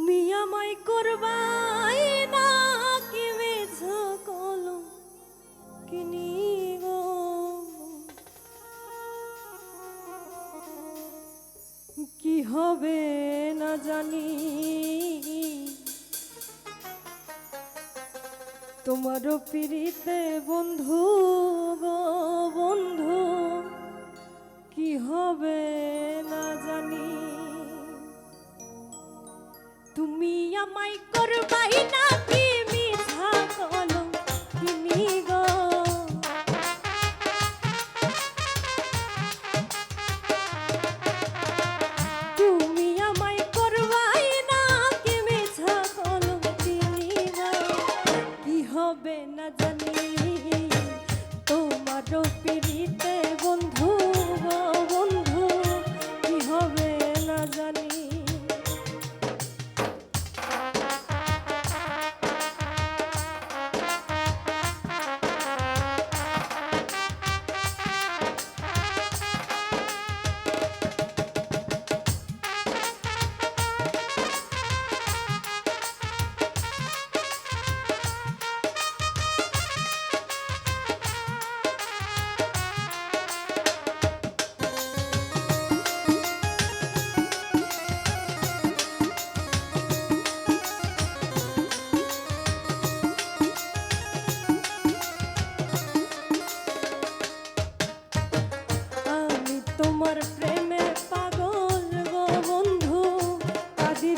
তুমি আমায় করবাই না কি মেঝ কলম? কিনি কি হবে না জানি। তোমারও পিড়িতে বন্ধু গো, বন্ধু, কি হবে তুমি আমায় করবাই না মিঠা কলম কিনি গো। তুমি আমায় করবাই না মিঠা কলম কিনি গো। কি হবে না জানি তোমারও পিড়িতে বন্ধু গো, বন্ধু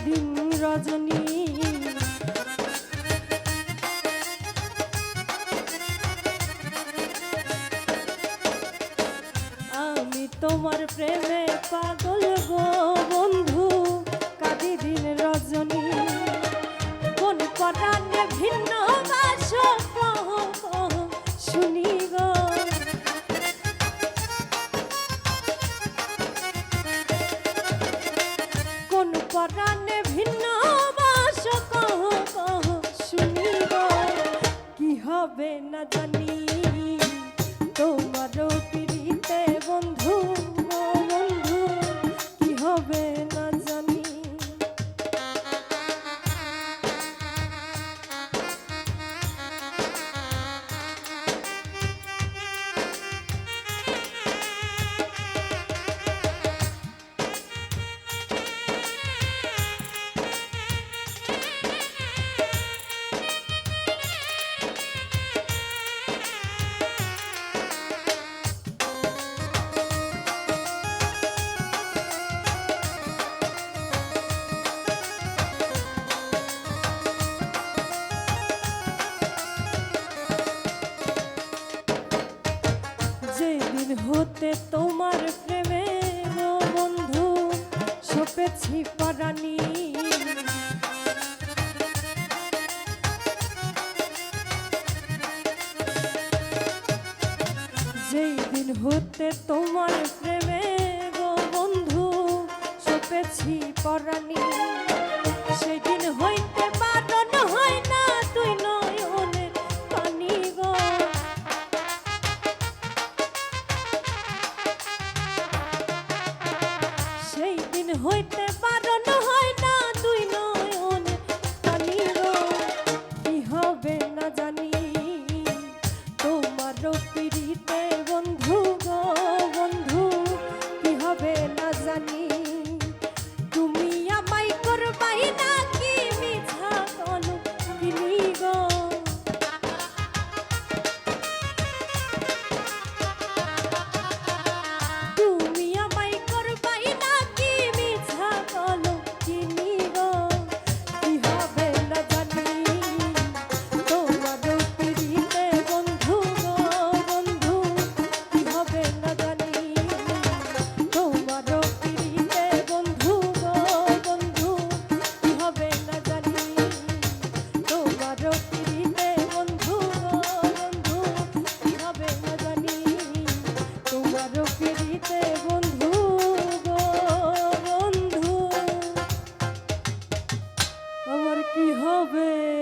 দিন রজনী। আমি তোমার প্রেমে পাগল গো বন্ধু কাঁদি দিন রজনী। কোন পটানে ভিন্ন পরাণে ভিন্ন বাস কহ কহ শুনিব কি হবে না জানি। তোমার প্রেমে বন্ধু, সপেছি পরাণী। যেই দিন হতে তোমার প্রেমে গো বন্ধু, সপেছি পরাণী। সেদিন হইতে বারণ হয় না, তুই হইতে resolver.